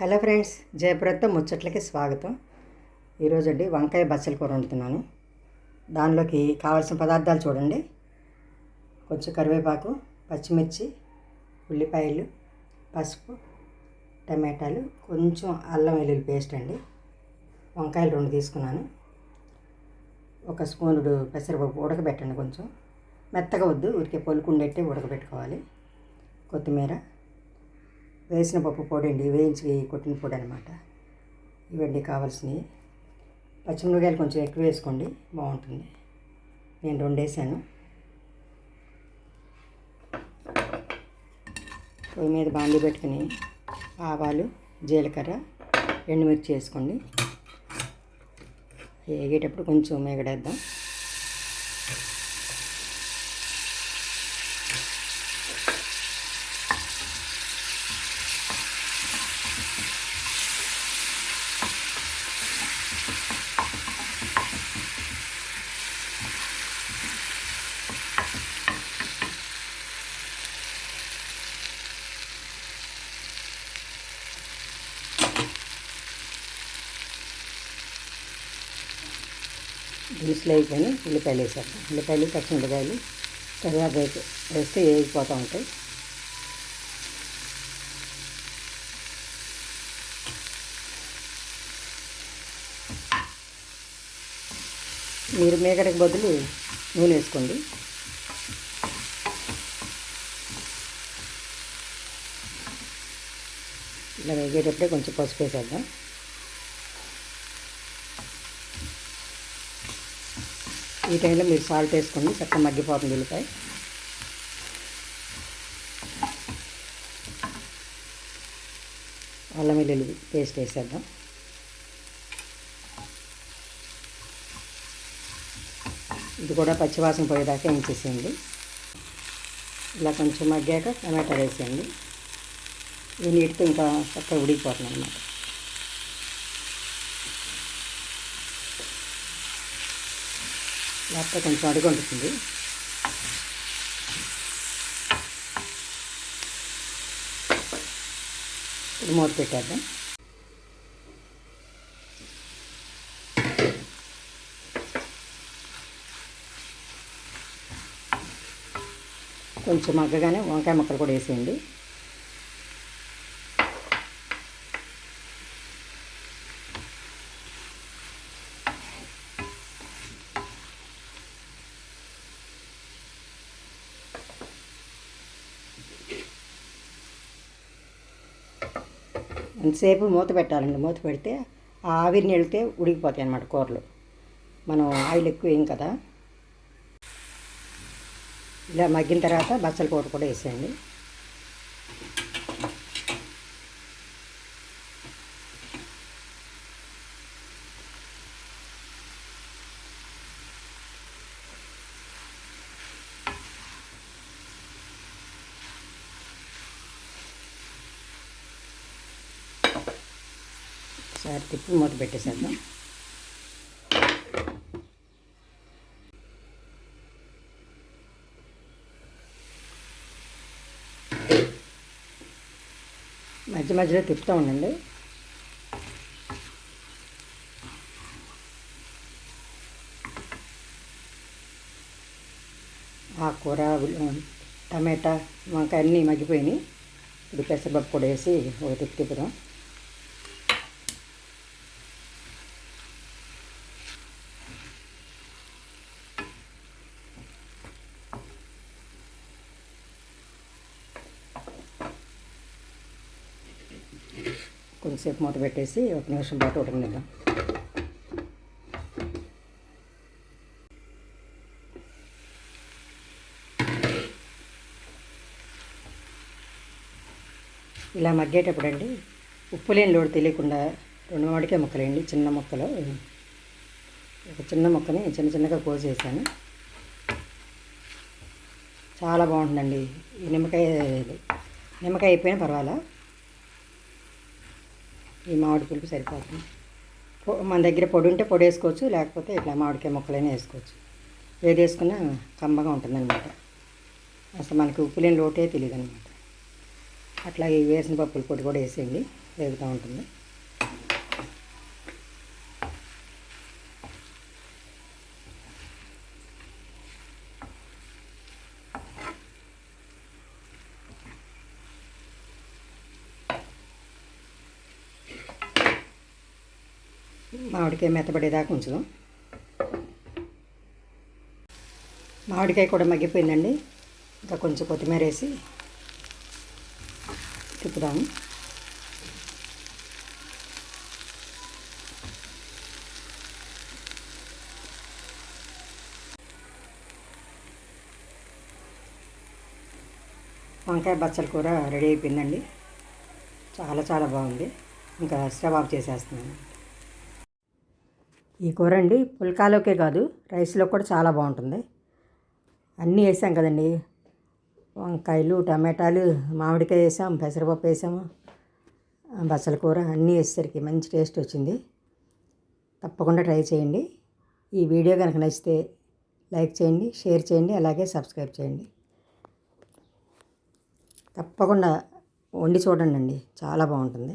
Hello friends జయప్రదతో ముచ్చట్లకి స్వాగతం. ఈరోజు అండి వంకాయ బచ్చల కూర వండుతున్నాను. దానిలోకి కావాల్సిన పదార్థాలు చూడండి. కొంచెం కరివేపాకు పచ్చిమిర్చి ఉల్లిపాయలు పసుపు టమాటాలు కొంచెం అల్లం వెల్లుల్లి పేస్ట్ అండి. వంకాయలు రెండు తీసుకున్నాను. ఒక స్పూనుడు పెసరపప్పు ఉడకబెట్టండి కొంచెం. మెత్తగా వద్దు ఊరికే పొలుకుండేట్టే ఉడకబెట్టుకోవాలి. కొత్తిమీర వేసిన పప్పు పొడి అండి వేయించి కొట్టిన పొడి అనమాట ఇవండి కావాల్సినవి. పచ్చిమిరపకాయలు కొంచెం ఎక్కువ వేసుకోండి బాగుంటుంది. నేను రెండు వేసాను పొయ్యి మీద బాండి పెట్టుకుని ఆవాలు జీలకర్ర ఎండుమిర్చి వేసుకోండి. వేగేటప్పుడు కొంచెం మేగడేద్దాం. దినుసులు అయిపోయి ఉల్లిపాయలు వేసేద్దాం ఉల్లిపాయలు పచ్చిమిరపకాయలు కరివేపాకు వేస్తే వేగిపోతూ ఉంటాయి. మీరు మేకడికి బదులు నూనె వేసుకోండి. ఇలా వేగేటప్పుడే కొంచెం పసుపు వేసేద్దాం. ఈ టైంలో మీరు సాల్ట్ వేసుకోండి చక్కగా మగ్గిపోతుంది ఉల్లిపాయ. అల్లం వెల్లుల్లి పేస్ట్ వేసేద్దాం. ఇది కూడా పచ్చివాసన పోయేదాకా వేయించేసేయండి. ఇలా కొంచెం మగ్గాక టమాటా వేసేయండి. ఈ నీటితో ఇంకా చక్కగా ఉడికిపోతుంది అన్నమాట. లేకపోతే కొంచెం అడుగు ఉంటుంది. ఇప్పుడు మూత పెట్టేద్దాం. కొంచెం మగ్గగానే వంకాయ ముక్కలు కూడా వేసేయండి. ఎంతసేపు మూత పెట్టాలండి? మూత పెడితే ఆ ఆవిరిని వెళితే ఉడికిపోతాయి అన్నమాట కూరలు. మనం ఆయిల్ ఎక్కువ వేయం కదా. ఇలా మగ్గిన తర్వాత బచ్చల కూర కూడా వేసేయండి. ఒకసారి తిప్పి మూత పెట్టేసేద్దాం. మధ్య మధ్యలో తిప్పుతూ ఉండండి. ఆ కూర టమాటా వంకాయ అన్నీ మగ్గిపోయినాయి. ఇప్పుడు పెసరపప్పు కూడా వేసి ఒక తిప్పి తిప్పుదాం. కొద్దిసేపు మూత పెట్టేసి ఒక నిమిషం పాటు ఉడకనిద్దాం. ఇలా మగ్గేటప్పుడు అండి ఉప్పు లేని లోడు తెలియకుండా రెండు వాడికే ముక్కలేండి చిన్న ముక్కలు. ఒక చిన్న ముక్కని చిన్న చిన్నగా కోసేసాను. చాలా బాగుంటుందండి. ఈ నిమ్మకాయ నిమ్మకాయ అయిపోయినా పర్వాలా? ఈ మామిడి పులుపు సరిపోతుంది. మన దగ్గర పొడి ఉంటే పొడి వేసుకోవచ్చు లేకపోతే ఇట్లా మామిడికాయ ముక్కలైనా వేసుకోవచ్చు. ఏది వేసుకున్నా కమ్మగా ఉంటుందన్నమాట. అసలు మనకి ఉప్పు లేని లోటే తెలియదు అనమాట అట్లాగే వేసిన పప్పుల పొడి కూడా వేసేయండి వేగుతూ ఉంటుంది. మామిడికాయ మెత్తబడేదాకా ఉంచుదాం. మామిడికాయ కూడా మగ్గిపోయిందండి. ఇంకా కొంచెం కొత్తిమీర వేసి తిప్పుదాము. వంకాయ బచ్చల కూర రెడీ అయిపోయిందండి. చాలా చాలా బాగుంది. ఇంకా స్టవ్ ఆఫ్ చేసేస్తున్నాను. ఈ కూర అండి పుల్కాలోకే కాదు రైస్లో కూడా చాలా బాగుంటుంది. అన్నీ వేసాం కదండి. వంకాయలు టమాటాలు మామిడికాయ వేసాం పెసరపప్పు వేసాము బచ్చల కూర అన్నీ వేసేసరికి మంచి టేస్ట్ వచ్చింది. తప్పకుండా ట్రై చేయండి. ఈ వీడియో కనుక నచ్చితే లైక్ చేయండి షేర్ చేయండి అలాగే సబ్స్క్రైబ్ చేయండి. తప్పకుండా వండి చూడండి అండి. చాలా బాగుంటుంది.